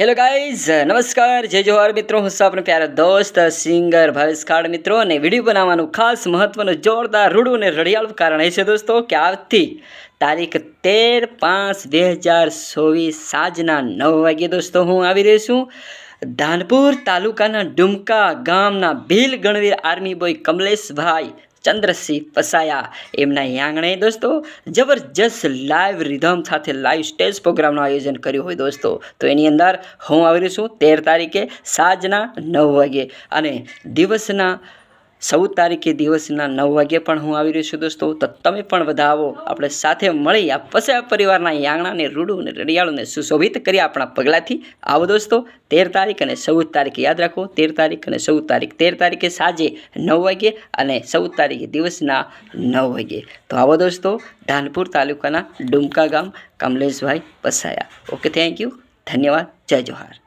Hello guys નમસ્કાર. જય જોહાર મિત્રો. હું છું આપણો પ્યારો દોસ્ત, સિંગર ભાવેશ ખાડ મિત્રો. અને વીડિયો બનાવવાનું ખાસ મહત્વનું, જોરદાર, રૂડું અને રડિયાળું કારણ એ છે દોસ્તો કે આવતી તારીખ તેર પાંચ બે હજાર ચોવીસ સાંજના નવ વાગ્યે દોસ્તો હું આવી રહ્યો છું. ધાનપુર તાલુકાના ડુમકા ગામના ભીલ ગણવીર આર્મી બોય કમલેશભાઈ ચંદ્રસિંહ પસાયા એમના આંગણે દોસ્તો, જબરજસ્ત લાઈવ રિધમ સાથે લાઈવ સ્ટેજ પ્રોગ્રામનું આયોજન કર્યું હોય દોસ્તો. તો એની અંદર હું આવી છું તેર તારીખે સાંજના નવ વાગે. અને દિવસના ચૌદ તારીખે દિવસના નવ વાગ્યે પણ હું આવી રહ્યો છું દોસ્તો. તો તમે પણ બધા આવો. આપણે સાથે મળી આ પસા પરિવારના યાંગણાને રૂડું અને રડિયાળુને સુશોભિત કરી આપણા પગલાંથી. આવો દોસ્તો, તેર તારીખ અને ચૌદ તારીખ યાદ રાખો. તેર તારીખ અને ચૌદ તારીખ. તેર તારીખે સાંજે નવ વાગ્યે અને ચૌદ તારીખે દિવસના નવ વાગ્યે તો આવો દોસ્તો, ધાનપુર તાલુકાના ડુમકા ગામ, Kamleshbhai Pasaya. Okay thank you ધન્યવાદ. જય જોહાર.